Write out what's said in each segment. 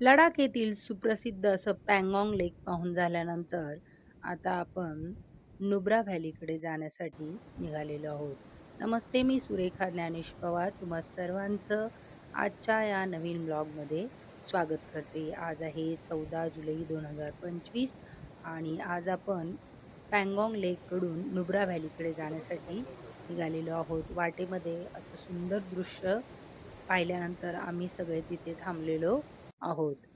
लडाख येथील सुप्रसिद्ध असं पँगॉंग लेक पाहून झाल्यानंतर आता आपण नुब्रा व्हॅलीकडे जाण्यासाठी निघालेलो आहोत. नमस्ते मी सुरेखा ज्ञानेश पवार. तुम्हा सर्वांचं आजच्या या नवीन ब्लॉगमध्ये स्वागत करते. आज आहे चौदा जुलै दोन हजार पंचवीस आणि आज आपण पँगॉंग लेककडून नुब्रा व्हॅलीकडे जाण्यासाठी निघालेलो आहोत. वाटेमध्ये असं सुंदर दृश्य पाहिल्यानंतर आम्ही सगळे तिथे थांबलेलो. आहोत.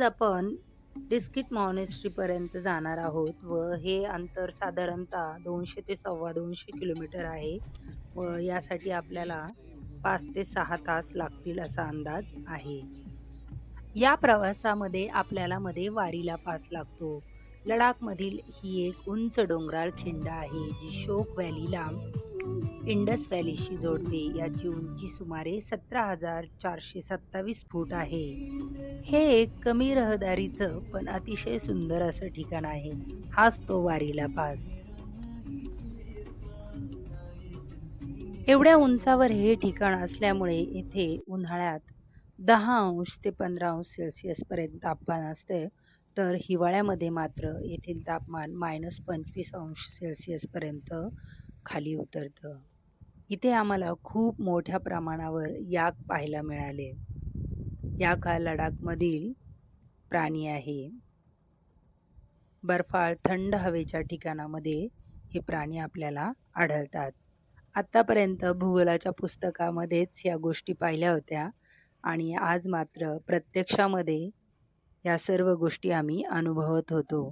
आज आपण डिस्किट मॉनेस्ट्रीपर्यंत जाणार आहोत व हे अंतर साधारणतः दोनशे ते सव्वा दोनशे किलोमीटर आहे व यासाठी आपल्याला पाच ते सहा तास लागतील असा अंदाज आहे. या प्रवासामध्ये आपल्याला मध्ये वारीला पास लागतो. लडाखमधील ही एक उंच डोंगराळ खिंड आहे जी शोक व्हॅलीला इंडस व्हॅलीशी जोडते. याची उंची सुमारे सतरा हजार चारशे सत्तावीस फूट आहे. हे एक कमी रहदारीचं पण अतिशय सुंदर असं ठिकाण आहे. हाच तो वारीला पास. एवढ्या उंचावर हे ठिकाण असल्यामुळे इथे उन्हाळ्यात दहा अंश ते पंधरा अंश सेल्सिअस पर्यंत तापमान असते तर हिवाळ्यामध्ये मात्र येथील तापमान मायनस पंचवीस अंश सेल्सिअसपर्यंत खाली उतरतं. इथे आम्हाला खूप मोठ्या प्रमाणावर याक पाहायला मिळाले. याक हा लडाखमधील प्राणी आहे. बर्फाळ थंड हवेच्या ठिकाणामध्ये हे प्राणी आपल्याला आढळतात. आत्तापर्यंत भूगोलाच्या पुस्तकामध्येच या गोष्टी पाहिल्या होत्या आणि आज मात्र प्रत्यक्षामध्ये या सर्व गोष्टी आम्ही अनुभवत होतो.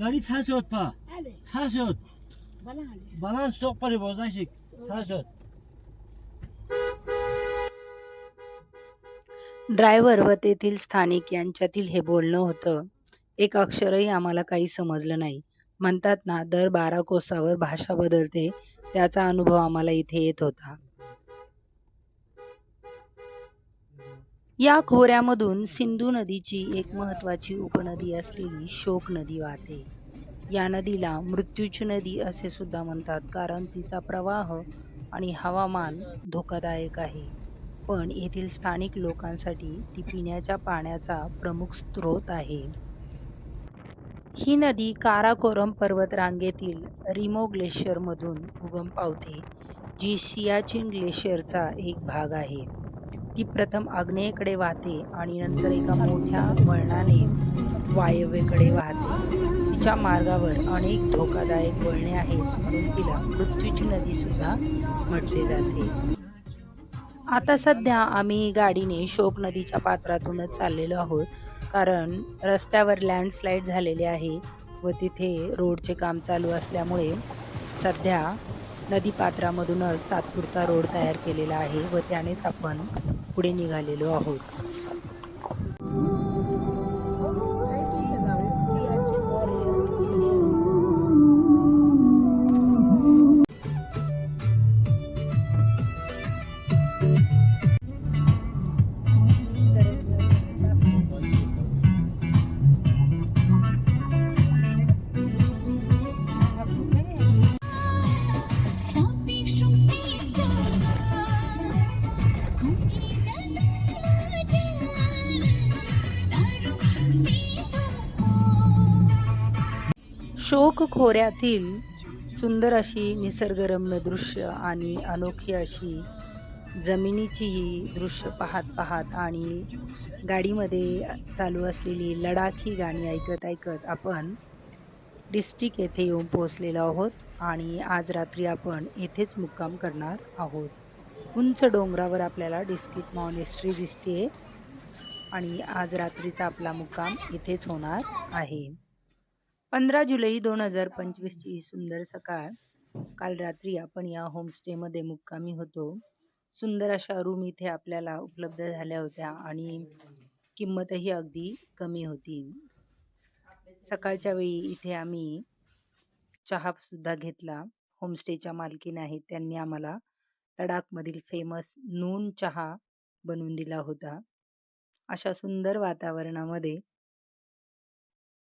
गाडी छा शोध पा. छा शोध. बलान स्टॉक पडे बसायशी छा ड्रायव्हर व तेथील स्थानिक यांच्यातील हे बोलणं होतं. एक अक्षरही आम्हाला काही समजलं नाही. म्हणतात ना दर बारा कोसावर भाषा बदलते त्याचा अनुभव आम्हाला इथे येत होता. या खोऱ्यामधून सिंधू नदीची एक महत्वाची उपनदी असलेली शोक नदी वाहते. या नदीला मृत्यूची नदी असे सुद्धा म्हणतात कारण तिचा प्रवाह आणि हवामान धोकादायक आहे. पण येथील स्थानिक लोकांसाठी ती पिण्याच्या पाण्याचा प्रमुख स्रोत आहे. ही नदी काराकोरम पर्वत रांगेतील रिमो ग्लेशियरमधून उगम पावते जी सियाचिन ग्लेशियरचा एक भाग आहे. ती प्रथम आग्नेयेकडे वाहते आणि नंतर एका मोठ्या वळणाने वायव्येकडे वाहते. तिच्या मार्गावर अनेक धोकादायक वळणे आहेत म्हणून तिला मृत्यूची नदी सुद्धा म्हटले जाते. आता सध्या आम्ही गाडीने शोक नदीच्या पात्रातूनच चाललेलो आहोत. कारण रस्त्यावर लँडस्लाईड झालेले आहे व तिथे रोडचे काम चालू असल्यामुळे सध्या नदीपात्रामधूनच तात्पुरता रोड तयार केलेला आहे व त्यानेच आपण पुढे निघालेलो आहोत. शोक खोऱ्यातील सुंदर अशी निसर्गरम्य दृश्य आणि अनोखी अशी जमिनीची ही दृश्य पाहत पाहत आणि गाडीमध्ये चालू असलेली लडाखी गाणी ऐकत ऐकत आपण डिस्ट्रिक्ट येथे येऊन पोहोचलेलो आहोत आणि आज रात्री आपण येथेच मुक्काम करणार आहोत. उंच डोंगरावर आपल्याला डिस्ट्रिक्ट मॉनेस्ट्री दिसते आणि आज रात्रीचा आपला मुक्काम इथेच होणार आहे. पंधरा जुलै दोन हजार पंचवीसची सुंदर सकाळ. काल रात्री आपण या होमस्टेमध्ये मुक्कामी होतो. सुंदर अशा रूम इथे आपल्याला उपलब्ध झाल्या होत्या आणि किंमतही अगदी कमी होती. सकाळच्या वेळी इथे आम्ही चहासुद्धा घेतला. होमस्टेच्या मालकीन आहेत त्यांनी आम्हाला लडाखमधील फेमस नून चहा बनवून दिला होता. अशा सुंदर वातावरणामध्ये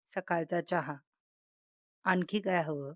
सकाळचा चहा आणखी काय हवं?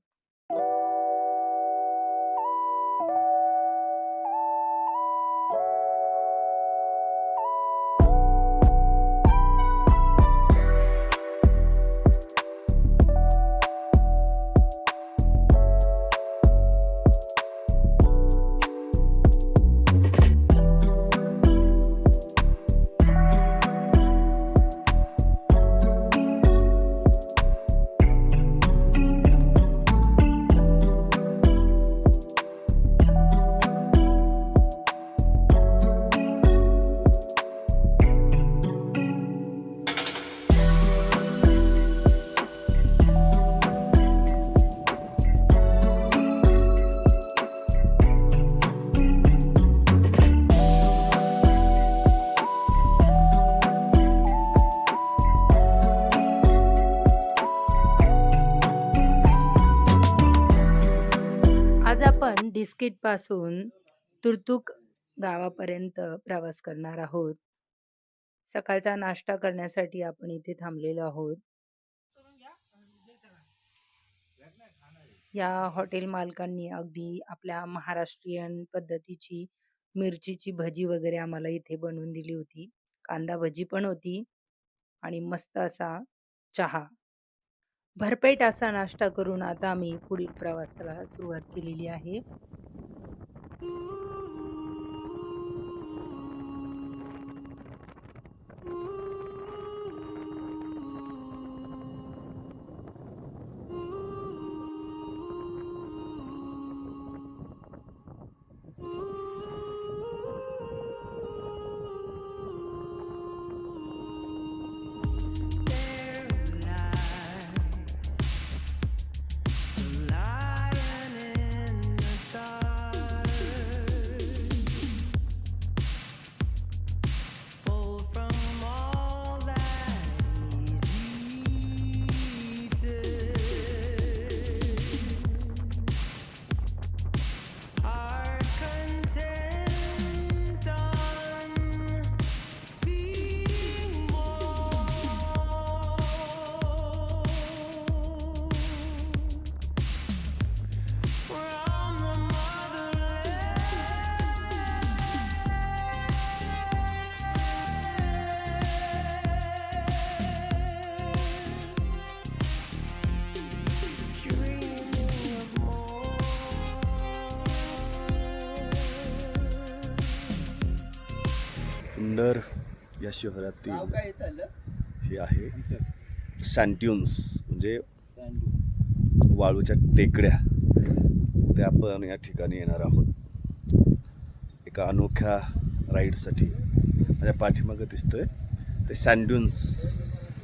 पासून तुर्तुक गावापर्यंत प्रवास करणार आहोत. सकाळचा नाश्ता करण्यासाठी आपण इथे थांबलेलो आहोत. या हॉटेल मालकांनी अगदी आपल्या महाराष्ट्रीयन पद्धतीची मिरचीची भजी वगैरे आम्हाला इथे बनवून दिली होती. कांदा भजी पण होती आणि मस्त असा चहा भरपेट असा नाश्ता करून आता आम्ही पुढील प्रवासाला सुरुवात केलेली आहे. या शहरातील हे आहे सँट्युन्स म्हणजे वाळूच्या टेकड्या. त्या आपण या ठिकाणी येणार आहोत. एका अनोख्या राईडसाठी. माझ्या पाठीमागं दिसतोय. ते सँड्युन्स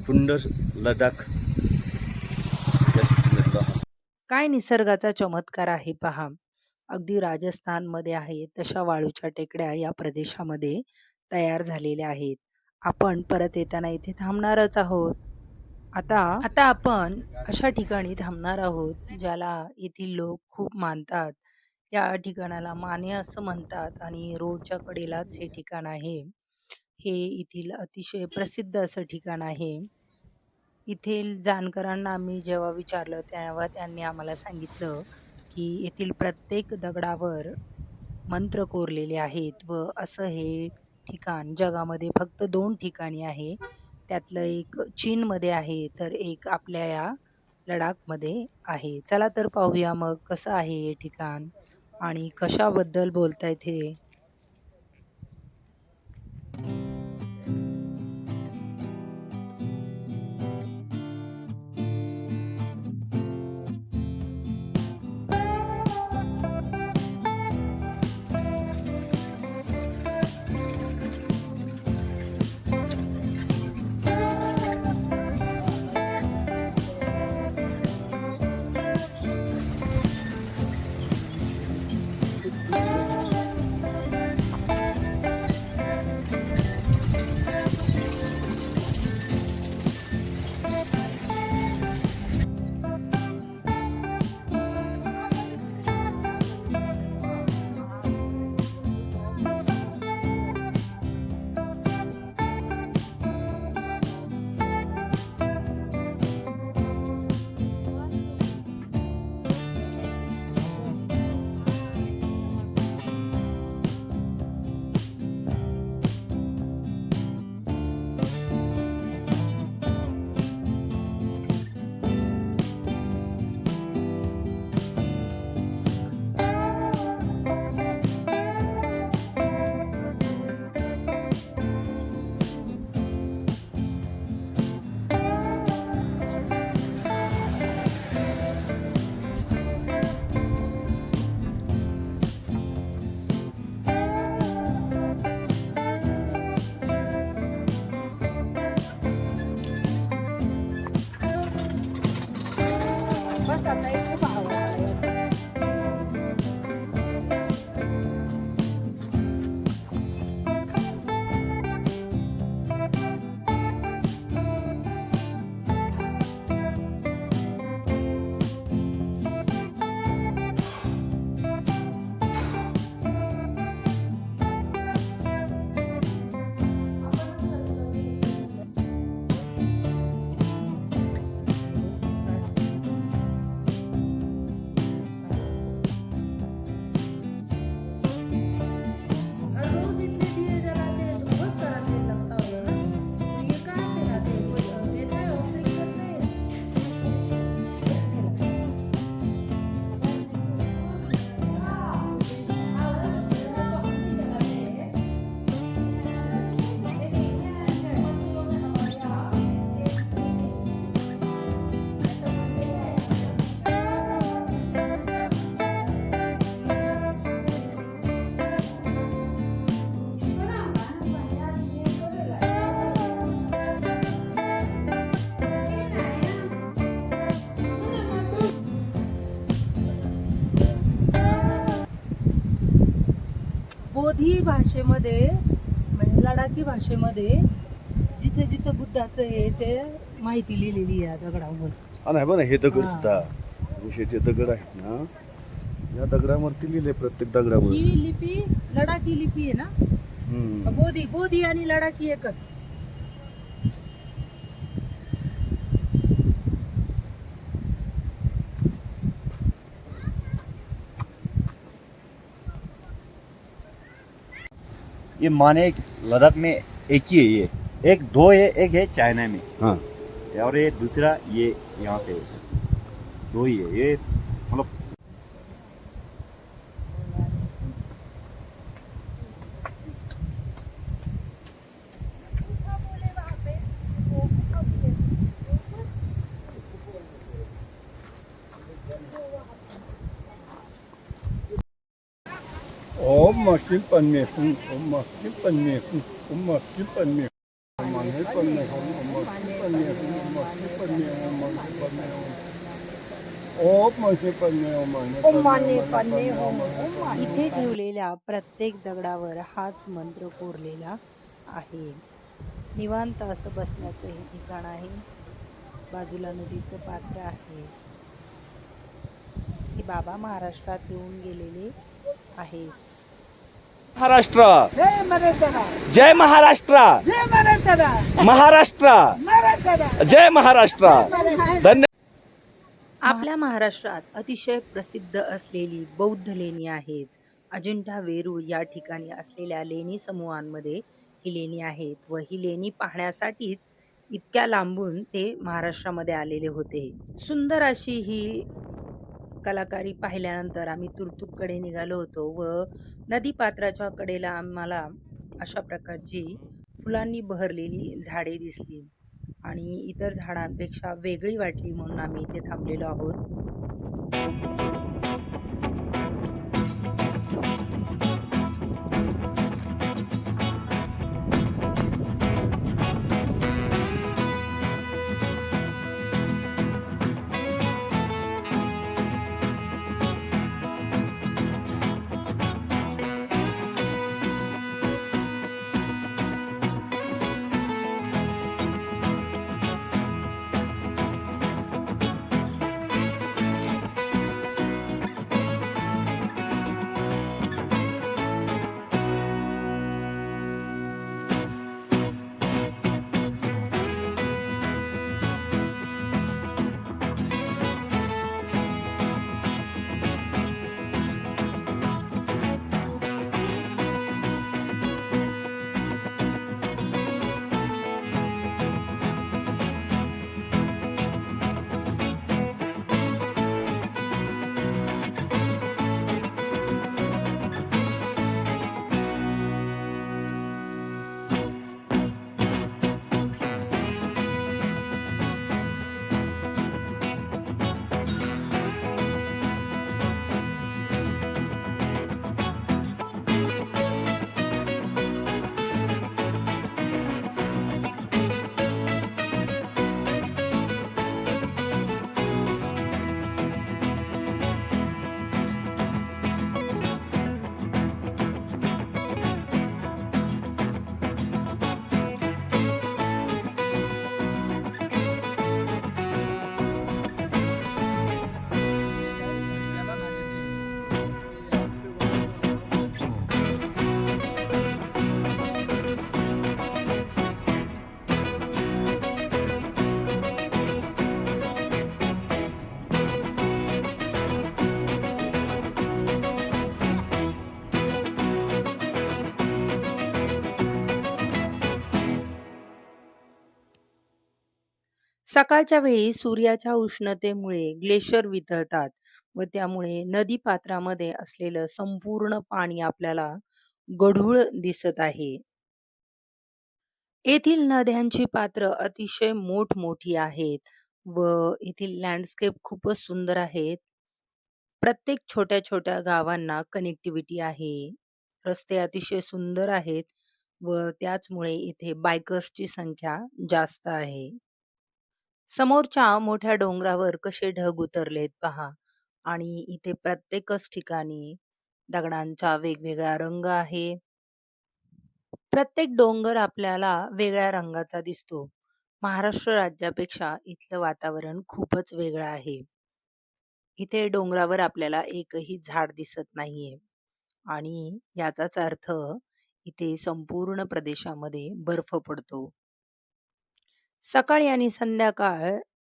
सुंदर लडाख. काय निसर्गाचा चमत्कार आहे पहा. अगदी राजस्थानमध्ये आहे तशा वाळूच्या टेकड्या या प्रदेशामध्ये तयार झालेल्या आहेत. आपण परत येताना इथे थांबणारच आहोत. आता आता आपण अशा ठिकाणी थांबणार आहोत ज्याला येथील लोक खूप मानतात. या ठिकाणाला माने असं म्हणतात आणि रोडच्या कडेलाच हे ठिकाण आहे. हे येथील अतिशय प्रसिद्ध असं ठिकाण आहे. येथील जाणकारांना आम्ही जेव्हा विचारलं तेव्हा त्यांनी आम्हाला सांगितलं की येथील प्रत्येक दगडावर मंत्र कोरलेले आहेत व असं हे ठिकाण जगामध्ये फक्त दोन ठिकाणी आहे. त्यातलं एक चीनमध्ये आहे तर एक आपल्या या लडाखमध्ये आहे. चला तर पाहूया मग कसं आहे हे ठिकाण आणि कशाबद्दल बोलतायत हे. लडाखी भाषेमध्ये जिथे जिथे बुद्धाचं आहे ते माहिती लिहिलेली आहे या दगडावर. हा नाही हे दगड हा. सुद्धा. जसेचे दगड आहेत ना या दगडावरती लिहिले प्रत्येक दगडावर. ही लिपी लडाखी लिपी आहे ना? हम्म. बोधी बोधी आणि लडाखी एकच. ये माने लद्दाख में एक ही है ये। एक दो है एक है चाइना में। हाँ। और ये दूसरा ये यहाँ पे है। दो ही है। ये मतलब maki panme hum. Om maki panme hum, mane ओम माने panme पाने hum, ओम mane ओम panme माने इथे ठेवलेल्या प्रत्येक दगडावर हाच मंत्र कोरलेला आहे. निवांत असं बसण्याचं हे ठिकाण आहे. बाजूला नदीचं पात्र आहे. हे बाबा महाराष्ट्रात येऊन गेलेले आहेत. महाराष्ट्र। जय महाराष्ट्र। महाराष्ट्र। जय महाराष्ट्र। धन्य आपल्या महाराष्ट्रात अतिशय प्रसिद्ध असलेली बौद्ध लेणी आहेत. अजिंठा वेरूळ या ठिकाणी असलेल्या लेणी समूहांमध्ये ही लेणी आहेत व ही लेणी पाहण्यासाठीच इतक्या लांबून ते महाराष्ट्रामध्ये आलेले होते. सुंदर अशी ही कलाकारी पाहिल्यानंतर आम्ही तुरतुककडे निघालो होतो व नदीपात्राच्या कडेला आम्हाला अशा प्रकारची फुलांनी बहरलेली झाडे दिसली आणि इतर झाडांपेक्षा वेगळी वाटली म्हणून आम्ही इथे थांबलेलो आहोत. सकाळच्या वेळी सूर्याच्या उष्णतेमुळे ग्लेशियर वितळतात व त्यामुळे नदी पात्रामध्ये असलेलं संपूर्ण पाणी आपल्याला गढूळ दिसत आहे. येथील नद्यांची पात्र अतिशय मोठमोठी आहेत व येथील लँडस्केप खूपच सुंदर आहेत. प्रत्येक छोट्या छोट्या गावांना कनेक्टिव्हिटी आहे. रस्ते अतिशय सुंदर आहेत व त्याचमुळे इथे बायकर्सची संख्या जास्त आहे. समोरच्या मोठ्या डोंगरावर कसे ढग उतरलेत पहा आणि इथे प्रत्येकच ठिकाणी दगडांचा वेगवेगळा रंग आहे प्रत्येक डोंगर आपल्याला वेगळ्या रंगाचा दिसतो. महाराष्ट्र राज्यापेक्षा इथलं वातावरण खूपच वेगळं आहे. इथे डोंगरावर आपल्याला एकही झाड दिसत नाहीये आणि याचाच अर्थ इथे संपूर्ण प्रदेशामध्ये बर्फ पडतो. सकाळी आणि संध्याकाळ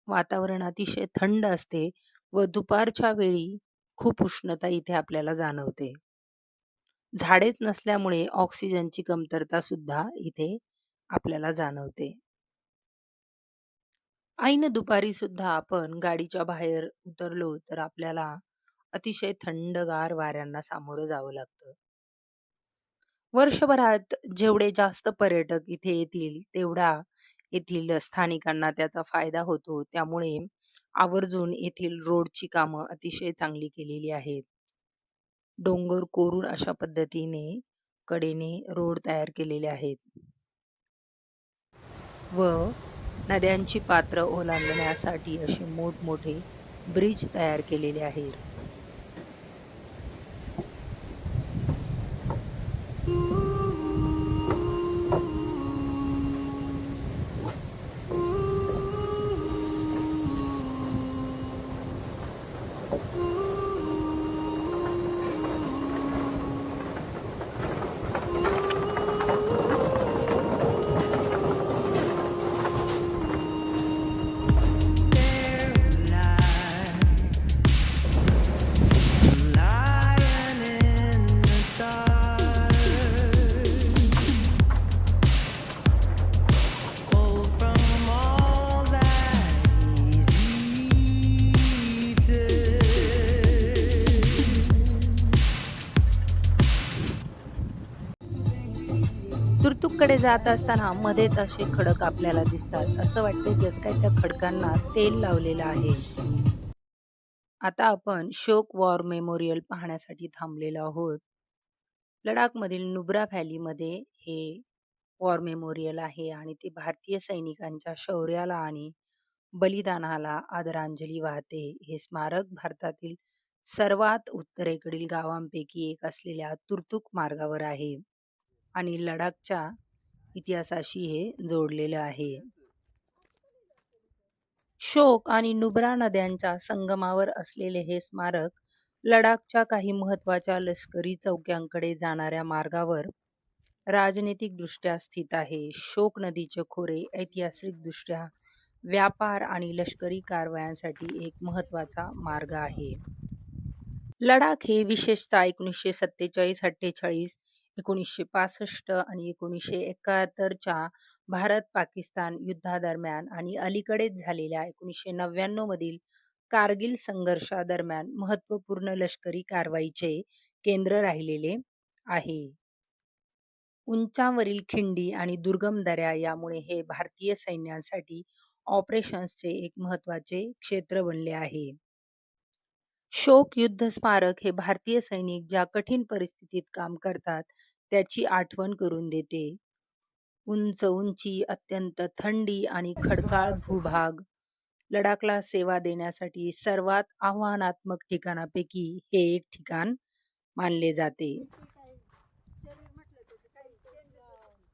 वातावरण अतिशय थंड असते व दुपारच्या वेळी खूप उष्णता इथे आपल्याला जाणवते. झाडेच नसल्यामुळे ऑक्सिजनची कमतरता सुद्धा इथे आपल्याला जाणवते. ऐन दुपारी सुद्धा आपण गाडीच्या बाहेर उतरलो तर आपल्याला अतिशय थंडगार वाऱ्यांना सामोरं जावं लागतं. वर्षभरात जेवढे जास्त पर्यटक इथे येतील, तेवढा येथील स्थानिकांना त्याचा फायदा होतो. त्यामुळे आवर्जून येथील रोडची कामं अतिशय चांगली केलेली आहेत. डोंगर कोरून अशा पद्धतीने कडेने रोड तयार केलेले आहेत. व नद्यांची पात्र ओलांडण्यासाठी असे मोठमोठे ब्रिज तयार केलेले आहेत. तुर्तुककडे जात असताना मध्येच असे खडक आपल्याला दिसतात. असं वाटते जसं काय त्या खडकांना तेल लावलेलं आहे. आता आपण शोक वॉर मेमोरियल पाहण्यासाठी थांबलेलो आहोत. लडाखमधील नुब्रा व्हॅलीमध्ये हे वॉर मेमोरियल आहे आणि ते भारतीय सैनिकांच्या शौर्याला आणि बलिदानाला आदरांजली वाहते. हे स्मारक भारतातील सर्वात उत्तरेकडील गावांपैकी एक असलेल्या तुर्तुक मार्गावर आहे आणि लडाखच्या इतिहासाशी हे जोडलेलं आहे. शोक आणि नुब्रा नद्यांच्या संगमावर असलेले हे स्मारक लडाखच्या काही महत्त्वाच्या लष्करी चौक्यांकडे जाणाऱ्या मार्गावर राजनैतिकदृष्ट्या स्थित आहे. शोक नदीचे खोरे ऐतिहासिकदृष्ट्या व्यापार आणि लष्करी कारवायांसाठी एक महत्त्वाचा मार्ग आहे. लडाख हे विशेषतः एकोणीसशे सत्तेचाळीस-अठ्ठेचाळीस, एकोणीसशे पासष्ट आणि एकोणीसशे एकाहत्तरच्या भारत-पाकिस्तान युद्धादरम्यान आणि अलीकडेच झालेल्या एकोणीसशे नव्याण्णव मधील कारगिल संघर्षादरम्यान महत्त्वपूर्ण लष्करी कारवाईचे केंद्र राहिलेले आहे. उंचावरील खिंडी आणि दुर्गम दऱ्या यामुळे हे भारतीय सैन्यासाठी ऑपरेशन्सचे एक महत्त्वाचे क्षेत्र बनले आहे. शोक युद्ध स्मारक हे भारतीय सैनिक ज्या कठीण परिस्थितीत काम करतात त्याची आठवण करून देते. उंच उंची, अत्यंत थंडी आणि खडकाळ भूभाग लडाखला सेवा देण्यासाठी सर्वात आव्हानात्मक ठिकाणापैकी हे एक ठिकाण मानले जाते.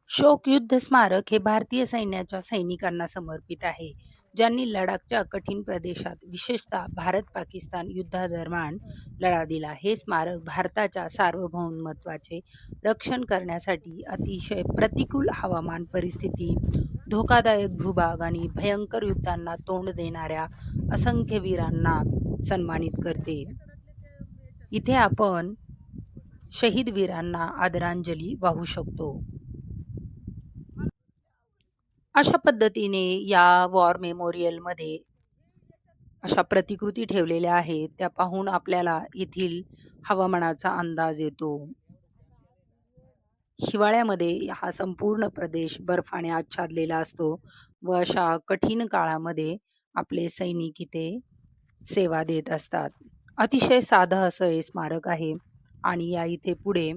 शोक युद्ध स्मारक हे भारतीय सैन्याच्या सैनिकांना समर्पित आहे, ज्यांनी लडाखच्या कठीण प्रदेशात विशेषतः भारत-पाकिस्तान युद्धादरम्यान लढा दिला. हे स्मारक भारताच्या सार्वभौमत्वाचे रक्षण करण्यासाठी अतिशय प्रतिकूल हवामान परिस्थिती, धोकादायक भूभाग आणि भयंकर युद्धांना तोंड देणाऱ्या असंख्य वीरांना सन्मानित करते. इथे आपण शहीद वीरांना आदरांजली वाहू शकतो. अशा पद्धतीने या वॉर मेमोरियलमध्ये अशा प्रतिकृती ठेवलेल्या आहेत. त्या पाहून आपल्याला येथील हवामानाचा अंदाज येतो. हिवाळ्यामध्ये हा संपूर्ण प्रदेश बर्फाने आच्छादलेला असतो व अशा कठीण काळामध्ये आपले सैनिक इथे सेवा देत असतात. अतिशय साधं असं हे स्मारक आहे आणि या इथे पुढे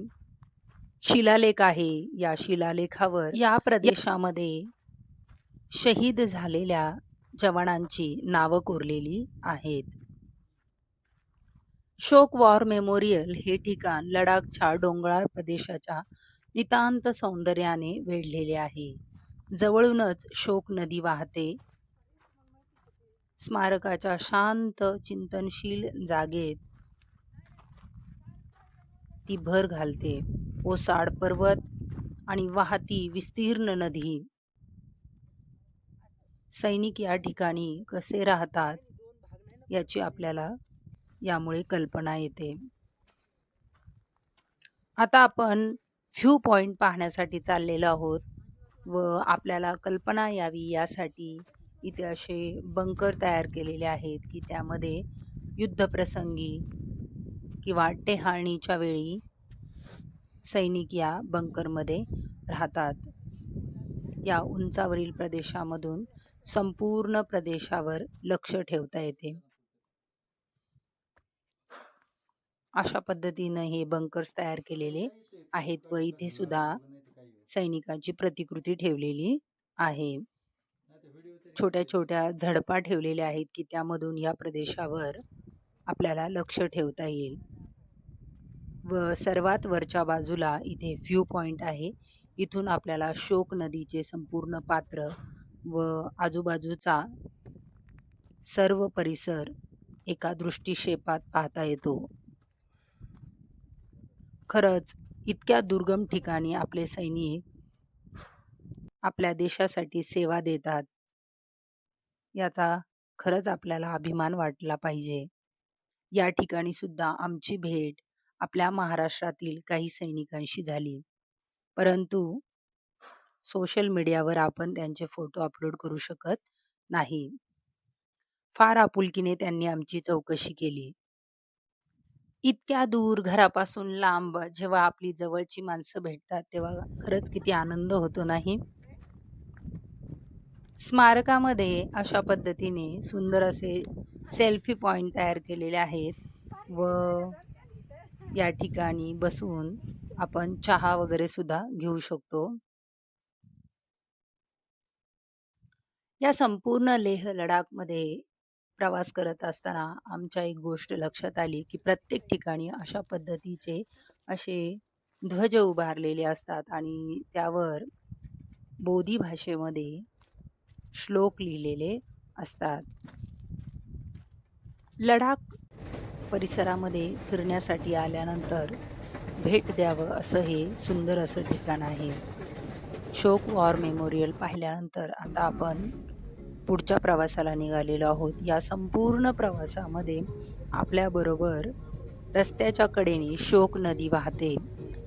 शिलालेख आहे. या शिलालेखावर या प्रदेशामध्ये शहीद झालेल्या जवानांची नावं कोरलेली आहेत. शोक वॉर मेमोरियल हे ठिकाण लडाखच्या डोंगराळ प्रदेशाच्या नितांत सौंदर्याने वेढलेले आहे. जवळूनच शोक नदी वाहते. स्मारकाच्या शांत चिंतनशील जागेत ती भर घालते. ओसाड पर्वत आणि वाहती विस्तीर्ण नदी सैनिक या ठिकाणी कसे राहतात याची आपल्याला यामुळे कल्पना येते. आता आपण व्ह्यू पॉईंट पाहण्यासाठी चाललेलो आहोत व आपल्याला कल्पना यावी यासाठी इथे असे बंकर तयार केलेले आहेत की त्यामध्ये युद्धप्रसंगी किंवा टेहाळणीच्या वेळी सैनिक या बंकरमध्ये राहतात. या उंचावरील प्रदेशामधून संपूर्ण प्रदेशावर लक्ष ठेवता येते. अशा पद्धतीनं हे बंकर्स तयार केलेले आहेत व इथे सुद्धा सैनिकाची प्रतिकृती ठेवलेली आहे. छोट्या छोट्या झडपा ठेवलेल्या आहेत की त्यामधून या प्रदेशावर आपल्याला लक्ष ठेवता येईल. व सर्वात वरच्या बाजूला इथे व्ह्यू पॉइंट आहे. इथून आपल्याला शोक नदीचे संपूर्ण पात्र व आजूबाजूचा सर्व परिसर एका दृष्टिक्षेपात पाहता येतो. खरंच इतक्या दुर्गम ठिकाणी आपले सैनिक आपल्या देशासाठी सेवा देतात याचा खरंच आपल्याला अभिमान वाटला पाहिजे. या ठिकाणी सुद्धा आमची भेट आपल्या महाराष्ट्रातील काही सैनिकांशी झाली. परंतु सोशल मीडियावर आपण त्यांचे फोटो अपलोड करू शकत नाही. फार आपुलकीने त्यांनी आमची चौकशी केली. इतक्या दूर घरापासून लांब जेव्हा आपली जवळची माणसं भेटतात तेव्हा खरंच किती आनंद होतो नाही? स्मारकामध्ये अशा पद्धतीने सुंदर असे सेल्फी पॉईंट तयार केलेले आहेत व या ठिकाणी बसून आपण चहा वगैरे सुद्धा घेऊ शकतो. या संपूर्ण लेह लडाखमध्ये प्रवास करत असताना आमच्या एक गोष्ट लक्षात आली की प्रत्येक ठिकाणी अशा पद्धतीचे असे ध्वज उभारलेले असतात आणि त्यावर बोधी भाषेमध्ये श्लोक लिहिलेले असतात. लडाख परिसरामध्ये फिरण्यासाठी आल्यानंतर भेट द्यावं असं हे सुंदर असं ठिकाण आहे. शोक वॉर मेमोरियल पाहिल्यानंतर आता आपण पुढच्या प्रवासाला निघालेलो आहोत. या संपूर्ण प्रवासामध्ये आपल्याबरोबर रस्त्याच्या कडेने शोक नदी वाहते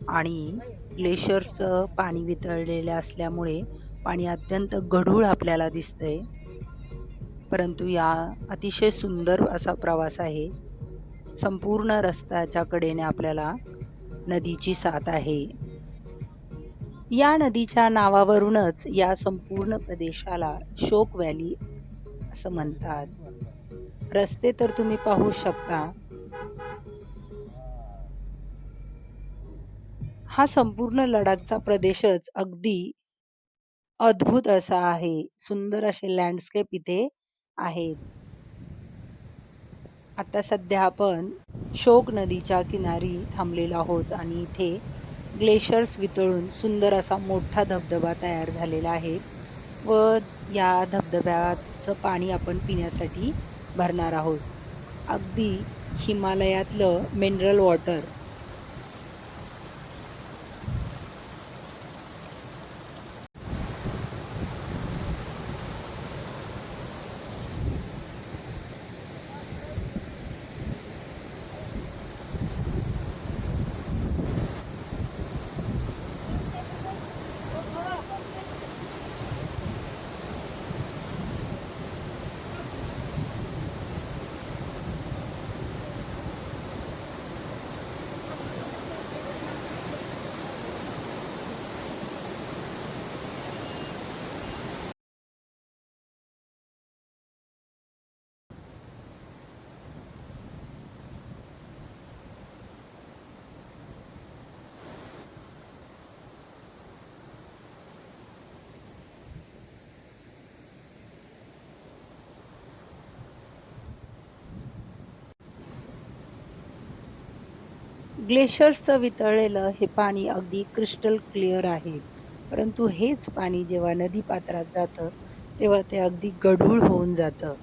आणि ग्लेशियर्सचं पाणी वितळलेलं असल्यामुळे पाणी अत्यंत गढूळ आपल्याला दिसतंय. परंतु या अतिशय सुंदर असा प्रवास आहे. संपूर्ण रस्त्याच्या कडेने आपल्याला नदीची साथ आहे. या नदीच्या नावावरूनच या संपूर्ण प्रदेशाला शोक व्हॅली असं म्हणतात. रस्ते तर तुम्ही पाहू शकता. हा संपूर्ण लडाखचा प्रदेशच अगदी अद्भुत असा आहे. सुंदर असे लँडस्केप इथे आहेत. आता सध्या आपण शोक नदीच्या किनारी थांबलेलो आहोत आणि इथे ग्लेशियर्स वितळून सुंदर असा मोठा धबधबा तयार झालेला आहे व या धबधब्याचं पाणी आपण पिण्यासाठी भरणार आहोत. अगदी हिमालयातलं मिनरल वॉटर ग्लेशियर्सचं वितळलेलं हे पाणी अगदी क्रिस्टल क्लिअर आहे. परंतु हेच पाणी जेव्हा नदीपात्रात जातं तेव्हा ते अगदी गढूळ होऊन जातं.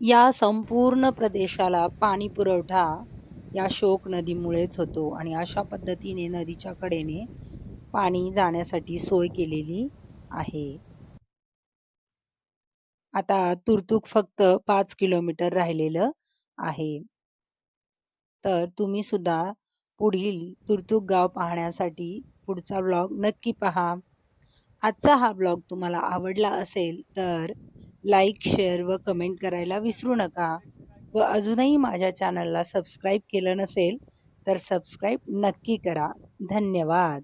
या संपूर्ण प्रदेशाला पाणी पुरवठा या शोक नदीमुळेच होतो आणि अशा पद्धतीने नदीच्या कडेने पाणी जाण्यासाठी सोय केलेली आहे. आता तुर्तुक फक्त पाच किलोमीटर राहिलेलं आहे. तर तुम्ही सुद्धा पुढील तुर्तुक गाव पाहण्यासाठी पुढचा ब्लॉग नक्की पहा. आजचा हा ब्लॉग तुम्हाला आवडला असेल तर लाईक शेअर व कमेंट करायला विसरू नका. व अजूनही माझ्या चॅनलला सबस्क्राईब केलं नसेल तर सबस्क्राईब नक्की करा. धन्यवाद.